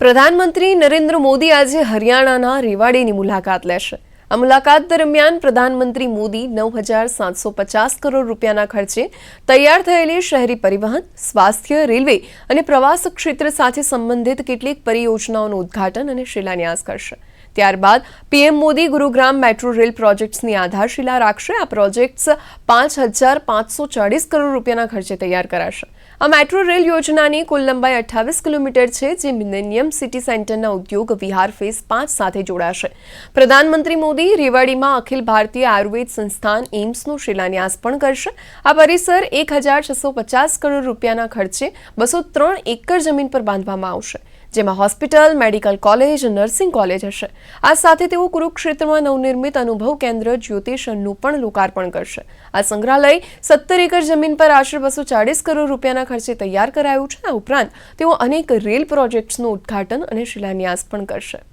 પ્રધાનમંત્રી નરેન્દ્ર મોદી આજે હરિયાણાના રેવાડીની મુલાકાત લેશે. આ મુલાકાત દરમિયાન પ્રધાનમંત્રી મોદી નવ હજાર સાતસો પચાસ કરોડ રૂપિયાના ખર્ચે તૈયાર થયેલી શહેરી પરિવહન, સ્વાસ્થ્ય, રેલવે અને પ્રવાસ ક્ષેત્ર સાથે સંબંધિત કેટલીક પરિયોજનાઓનું ઉદ્ઘાટન અને શિલાન્યાસ કરશે. ત્યારબાદ PM Modi Gurugram metro rail પ્રોજેક્ટ્સની આધારશિલા રાખશે. આ પ્રોજેક્ટ્સ પાંચ હજાર પાંચસો ચાળીસ કરોડ રૂપિયાના ખર્ચે તૈયાર કરાશે. આ મેટ્રો રેલ યોજનાની કુલ લંબાઈ અઠ્ઠાવીસ કિલોમીટર છે, જે મિલેનિયમ સિટી સેન્ટરના ઉદ્યોગ વિહાર ફેઝ પાંચ સાથે જોડાશે. પ્રધાનમંત્રી મોદી રેવાડીમાં અખિલ ભારતીય આયુર્વેદ સંસ્થાન એમ્સનો શિલાન્યાસ પણ કરશે. આ પરિસર એક હજાર છસો પચાસ કરોડ રૂપિયાના ખર્ચે બસો ત્રણ એકર જમીન પર બાંધવામાં આવશે, જેમાં hospital, medical college, nursing college હશે. આ સાથે તેઓ કુરુક્ષેત્રમાં નવનિર્મિત અનુભવ કેન્દ્ર જ્યોતિષનનું પણ લોકાર્પણ કરશે. આ સંગ્રહાલય સત્તર એકર જમીન પર આશરે બસો ચાળીસ કરોડ રૂપિયાના ખર્ચે તૈયાર કરાયું છે. આ ઉપરાંત તેઓ અનેક રેલ પ્રોજેક્ટ્સનું ઉદ્ઘાટન અને શિલાન્યાસ પણ કરશે.